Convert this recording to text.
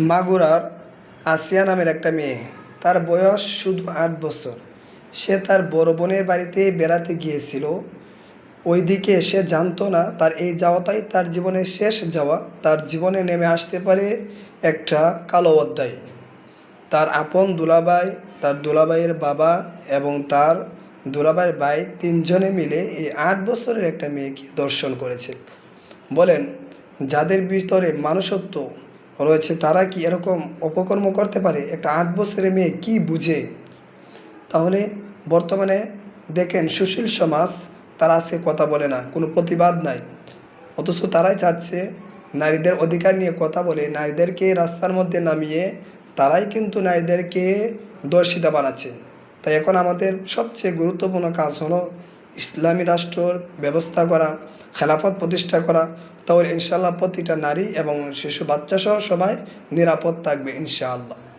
মাগুরার আসিয়া নামের একটা মেয়ে। তার বয়স শুধু আট বছর। সে তার বড় বোনের বাড়িতে বেড়াতে গিয়েছিল। ওইদিকে সে জানতো না তার এই যাওয়াটাই তার জীবনের শেষ যাওয়া। তার জীবনে নেমে আসতে পারে একটা কালো অধ্যায়। তার আপন দুলাভাই, তার দুলাভাইয়ের বাবা এবং তার দুলাভাইয়ের ভাই তিনজনে মিলে এই আট বছরের একটা মেয়েকে দর্শন করেছে। বলেন, যাদের ভিতরে মানুষত্ব রয়েছে, তারা কি এরকম অপকর্ম করতে পারে? একটা আট বছরের মেয়ে কি বুঝে? তাহলে বর্তমানে দেখেন সুশীল সমাজ, তারা আজকে কথা বলে না, কোনো প্রতিবাদ নাই। অথচ তারাই চাচ্ছে নারীদের অধিকার নিয়ে কথা বলে, নারীদেরকে রাস্তার মধ্যে নামিয়ে তারাই কিন্তু নারীদেরকে দর্শিতা বানাচ্ছে। তাই এখন আমাদের সবচেয়ে গুরুত্বপূর্ণ কাজ হলো ইসলামী রাষ্ট্রর ব্যবস্থা করা, খেলাফত প্রতিষ্ঠা করা, তাহলে ইনশাল্লাহ প্রতিটা নারী এবং শিশু বাচ্চা সহ সবাই নিরাপদ থাকবে ইনশাআল্লাহ।